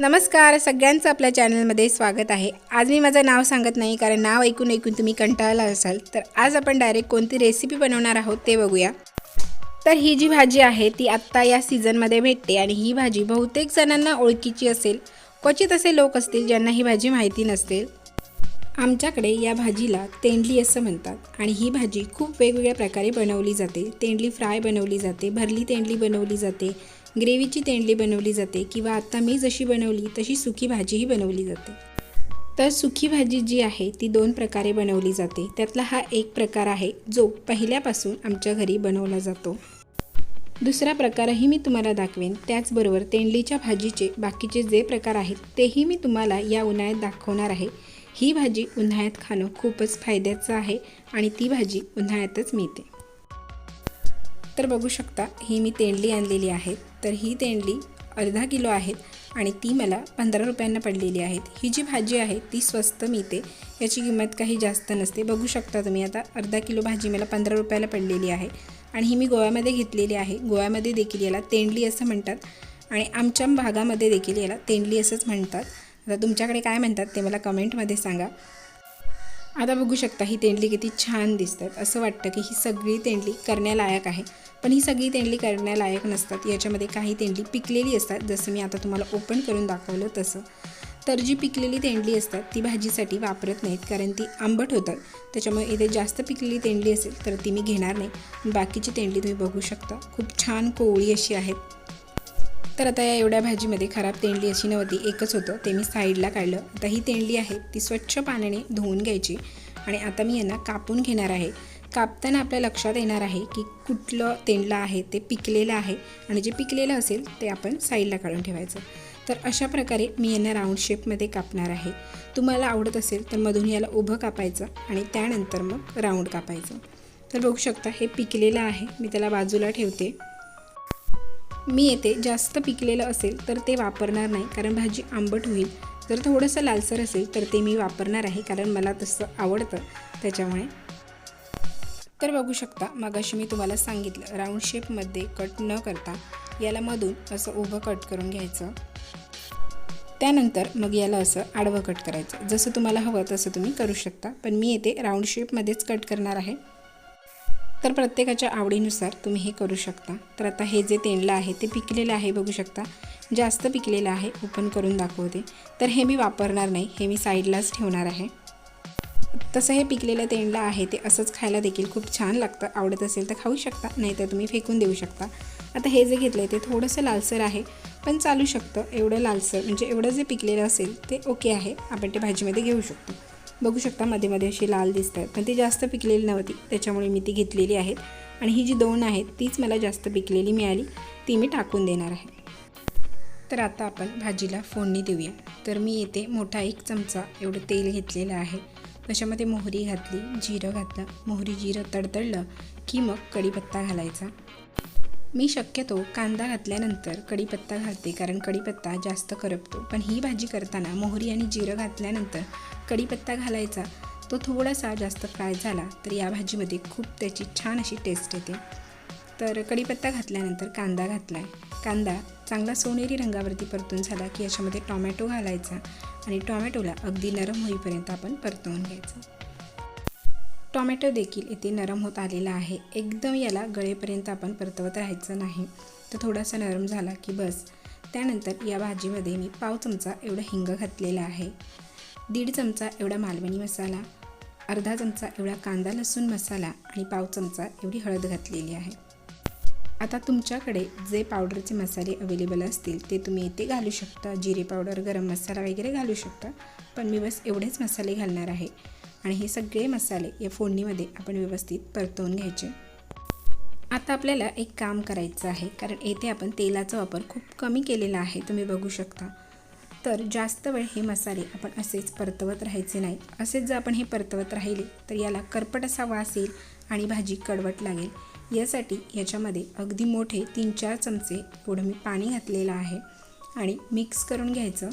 नमस्कार सगळ्यांचं आपल्या चॅनलमध्ये स्वागत आहे. आज मी माझं नाव सांगत नाही कारण नाव ऐकून ऐकून तुम्ही कंटाळला असाल. तर आज आपण डायरेक्ट कोणती रेसिपी बनवणार आहोत ते बघूया. तर ही जी भाजी आहे ती आत्ता या सीझनमध्ये भेटते आणि ही भाजी बहुतेक जणांना ओळखीची असेल. क्वचित असे लोक असतील ज्यांना ही भाजी माहिती नसते आमच्याकडे या भाजीला तेंडली असं म्हणतात आणि ही भाजी खूप वेगवेगळ्या प्रकारे बनवली जाते. तेंडली फ्राय बनवली जाते भरली तेंडली बनवली जाते. ग्रेव्हीची तेंडली बनवली जाते किंवा आत्ता मी जशी बनवली तशी सुकी भाजीही बनवली जाते. तर सुकी भाजी जी आहे ती दोन प्रकारे बनवली जाते. त्यातला हा एक प्रकार आहे जो पहिल्यापासून आमच्या घरी बनवला जातो. दुसरा प्रकारही मी तुम्हाला दाखवेन. त्याचबरोबर तेंडलीच्या भाजीचे बाकीचे जे प्रकार आहेत तेही मी तुम्हाला या उन्हाळ्यात दाखवणार आहे. ही भाजी उन्हाळ्यात खाणं खूपच फायद्याचं आहे आणि ती भाजी उन्हाळ्यातच मिळते. तर बघू शकता ही मी तेंडली आणलेली आहे. तर ही तेंडली अर्धा किलो आहेत आणि ती मला पंधरा रुपयांना पडलेली आहेत ही जी भाजी आहे ती स्वस्त मिळते. याची किंमत काही जास्त नसते. बघू शकता तुम्ही आता अर्धा किलो भाजी मला पंधरा रुपयाला पडलेली आहे. आणि ही मी गोव्यामध्ये घेतलेली आहे. गोव्यामध्ये देखील याला तेंडली असं म्हणतात. आणि आमच्या भागामध्ये देखील याला तेंडली असंच म्हणतात. आता तुमच्याकडे काय म्हणतात ते मला कमेंटमध्ये सांगा. आता बघू शकता ही तेंडली किती छान दिसतात. असं वाटतं की ही सगळी तेंडली करण्यालायक आहे. पण ही सगळी तेंडली करण्यालायक नसतात. याच्यामध्ये काही तेंडली पिकलेली असतात. जसं मी आता तुम्हाला ओपन करून दाखवलं तसं. तर जी पिकलेली तेंडली असतात ती भाजीसाठी वापरत नाहीत. कारण ती आंबट होतात. त्याच्यामुळे इथे जास्त पिकलेली तेंडली असेल तर ती मी घेणार नाही. बाकीची तेंडली तुम्ही बघू शकता. खूप छान कोवळी अशी आहेत. तर आता या एवढ्या भाजीमध्ये खराब तेंडली अशी नव्हती एकच होतं ते मी साईडला काढलं. आता ही तेंडली आहे ती स्वच्छ पाण्याने धुवून घ्यायची आणि आता मी यांना कापून घेणार आहे. कापताना आपल्या लक्षात येणार आहे की कुठलं तेंडलं आहे ते पिकलेलं आहे आणि जे पिकलेलं असेल ते आपण साईडला काढून ठेवायचं. तर अशा प्रकारे मी यांना राऊंड शेपमध्ये कापणार आहे. तुम्हाला आवडत असेल तर मधून याला उभं कापायचं आणि त्यानंतर मग राऊंड कापायचं. तर बघू शकता हे पिकलेलं आहे मी त्याला बाजूला ठेवते. मी येते जास्त पिकलेलं असेल तर ते वापरणार नाही कारण भाजी आंबट होईल. जर थोडंसं लालसर असेल तर ते मी वापरणार आहे कारण मला तसं आवडतं त्याच्यामुळे. तर बघू शकता मगाशी मी तुम्हाला सांगितलं राऊंड शेपमध्ये कट न करता याला मधून असं उभं कट करून घ्यायचं. त्यानंतर मग याला असं आडवं कट करायचं. जसं तुम्हाला हवं तसं तुम्ही करू शकता पण मी येते राऊंड शेपमध्येच कट करणार आहे. तर प्रत्येकाच्या आवडीनुसार तुम्ही हे करू शकता. तर आता हे जे तेंडलं आहे ते पिकलेलं आहे बघू शकता. जास्त पिकलेलं आहे ओपन करून दाखवते. तर हे मी वापरणार नाही हे मी साईडलाच ठेवणार आहे. तसं हे पिकलेलं तेंडलं आहे ते असंच खायला देखील खूप छान लागतं. आवडत असेल तर खाऊ शकता नाही तर तुम्ही फेकून देऊ शकता. आता हे जे घेतलं आहे ते थोडंसं लालसर आहे पण चालू शकतं. एवढं लालसर म्हणजे एवढं जे पिकलेलं असेल ते ओके आहे. आपण ते भाजीमध्ये घेऊ शकतो. बघू शकता मध्ये मध्ये अशी लाल दिसत आहेत पण ती जास्त पिकलेली नव्हती. त्याच्यामुळे मी ती घेतलेली आहेत. आणि ही जी दोन आहेत तीच मला जास्त पिकलेली मिळाली. ती मी टाकून देणार आहे. तर आता आपण भाजीला फोडणी देऊया. तर मी येथे मोठा एक चमचा एवढं तेल घेतलेलं आहे. त्याच्यामध्ये मोहरी घातली जिरं घातलं. मोहरी जिरं तडतडलं की मग कढीपत्ता घालायचा. मी शक्यतो कांदा घातल्यानंतर कढीपत्ता घालते कारण कढीपत्ता जास्त करपतो. पण ही भाजी करताना मोहरी आणि जिरं घातल्यानंतर कढीपत्ता घालायचा. तो थोडासा जास्त फ्राय झाला तर या भाजीमध्ये खूप त्याची छान अशी टेस्ट येते. तर कढीपत्ता घातल्यानंतर कांदा घातला आहे कांदा चांगला सोनेरी रंगावरती परतून झाला की याच्यामध्ये टॉमॅटो घालायचा आणि टॉमॅटोला अगदी नरम होईपर्यंत आपण परतवून घ्यायचं. टॉमॅटो देखील इथे नरम होत आलेला आहे. एकदम याला गळेपर्यंत आपण परतवत राहायचं नाही. तर थोडासा नरम झाला की बस. त्यानंतर या भाजीमध्ये मी पाव चमचा एवढं हिंग घातलेला आहे. दीड चमचा एवढा मालवणी मसाला अर्धा चमचा एवढा कांदा लसूण मसाला आणि पाव चमचा एवढी हळद घातलेली आहे. आता तुमच्याकडे जे पावडरचे मसाले अवेलेबल असतील ते तुम्ही इथे घालू शकता. जिरे पावडर गरम मसाला वगैरे घालू शकता. पण मी बस एवढेच मसाले घालणार आहे. आणि हे सगळे मसाले या फोडणीमध्ये आपण व्यवस्थित परतवून घ्यायचे. आता आपल्याला एक काम करायचं आहे कारण येथे आपण तेलाचा वापर खूप कमी केलेला आहे तुम्ही बघू शकता. तर जास्त वेळ हे मसाले आपण असेच परतवत राहायचे नाही. असेच जर आपण हे परतवत राहिले तर याला करपट असा वास येईल आणि भाजी कडवट लागेल. यासाठी याच्यामध्ये अगदी मोठे तीन चार चमचे एवढं मी पाणी घातलेलं आहे आणि मिक्स करून घ्यायचं.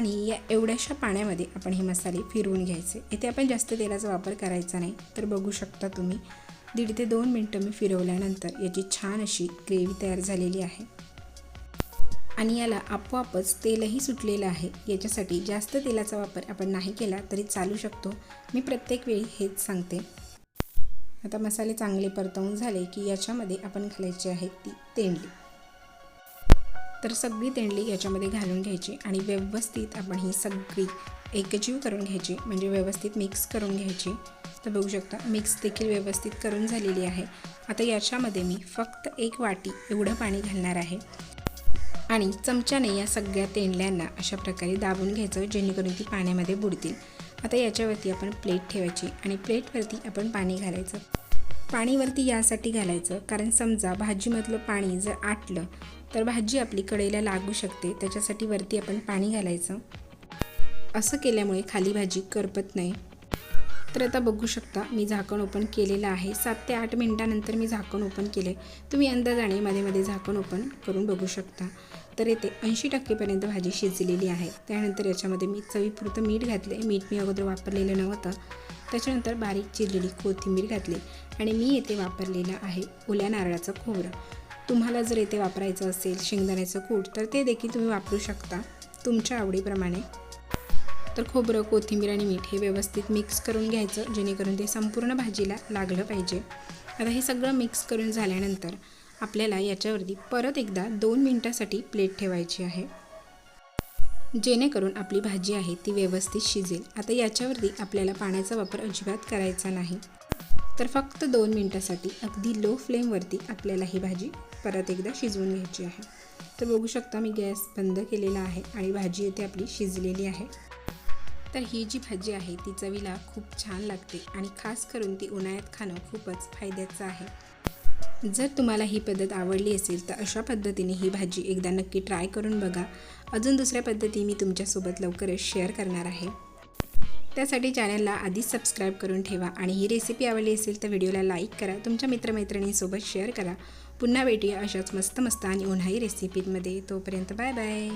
आणि या एवढ्याशा पाण्यामध्ये आपण हे मसाले फिरवून घ्यायचे. इथे आपण जास्त तेलाचा वापर करायचा नाही तर बघू शकता तुम्ही. दीड ते दोन मिनटं मी फिरवल्यानंतर याची छान अशी ग्रेव्ही तयार झालेली आहे. आणि याला आपोआपच तेलही सुटलेलं आहे. याच्यासाठी जास्त तेलाचा वापर आपण नाही केला तरी चालू शकतो. मी प्रत्येक वेळी हेच सांगते. आता मसाले चांगले परतवून झाले की याच्यामध्ये आपण घालायची आहे ती तेंडली. तर सगळी तेंडली याच्यामध्ये घालून घ्यायची आणि व्यवस्थित आपण ही सगळी एकजीव करून घ्यायची म्हणजे व्यवस्थित मिक्स करून घ्यायची. तर बघू शकता मिक्स देखील व्यवस्थित करून झालेली आहे. आता याच्यामध्ये मी फक्त एक वाटी एवढं पाणी घालणार आहे. आणि चमच्याने या सगळ्या तेंडल्यांना अशा प्रकारे दाबून घ्यायचं जेणेकरून ती पाण्यामध्ये बुडतील. आता याच्यावरती आपण प्लेट ठेवायची आणि प्लेटवरती आपण पाणी घालायचं. पाणीवरती यासाठी घालायचं. कारण समजा भाजीमधलं पाणी जर आटलं तर भाजी आपली कढईला लागू शकते. त्याच्यासाठी वरती आपण पाणी घालायचं. असं केल्यामुळे खाली भाजी करपत नाही. तर आता बघू शकता मी झाकण ओपन केलेलं आहे. सात ते आठ मिनटानंतर मी झाकण ओपन केले तुम्ही अंदाजाने मध्ये मध्ये झाकण ओपन करून बघू शकता. तर येथे ऐंशी टक्केपर्यंत भाजी शिजलेली आहे. त्यानंतर याच्यामध्ये मी चवीपुरतं मीठ घातले मीठ मी अगोदर वापरलेलं नव्हतं. त्याच्यानंतर बारीक चिरलेली कोथिंबीर घातली आणि मी येथे वापरलेलं आहे ओल्या नारळाचं खोबरं. तुम्हाला जर येथे वापरायचं असेल शेंगदाण्याचं कूट तर ते देखील तुम्ही वापरू शकता तुमच्या आवडीप्रमाणे. तर खोबरं कोथिंबीर आणि मीठ हे व्यवस्थित मिक्स करून घ्यायचं जेणेकरून ते संपूर्ण भाजीला लागलं पाहिजे. आता हे सगळं मिक्स करून झाल्यानंतर आपल्याला याच्यावरती परत एकदा दोन मिनटासाठी प्लेट ठेवायची आहे. जेणेकरून आपली भाजी आहे ती व्यवस्थित शिजेल. आता याच्यावरती आपल्याला पाण्याचा वापर अजिबात करायचा नाही. तर फक्त दोन मिनटासाठी अगदी लो फ्लेमवरती आपल्याला ही भाजी परत एकदा शिजवून घ्यायची आहे. तर बघू शकता मी गॅस बंद केलेला आहे आणि भाजी येथे आपली शिजलेली आहे. तर ही जी भाजी आहे ती चवीला खूप छान लागते आणि खास करून ती उन्हाळ्यात खाणं खूपच फायद्याचं आहे. जर तुम्हाला ही पद्धत आवडली असेल तर अशा पद्धतीने ही भाजी एकदा नक्की ट्राय करून बघा. अजून दुसऱ्या पद्धती मी तुमच्यासोबत लवकरच शेअर करणार आहे. त्यासाठी चॅनलला आधीच सबस्क्राईब करून ठेवा आणि ही रेसिपी आवडली असेल तर व्हिडिओला लाईक करा तुमच्या मित्रमैत्रिणींसोबत शेअर करा. पुन्हा भेटूया अशाच मस्त मस्त आणि उन्हाळी रेसिपीमध्ये तोपर्यंत बाय बाय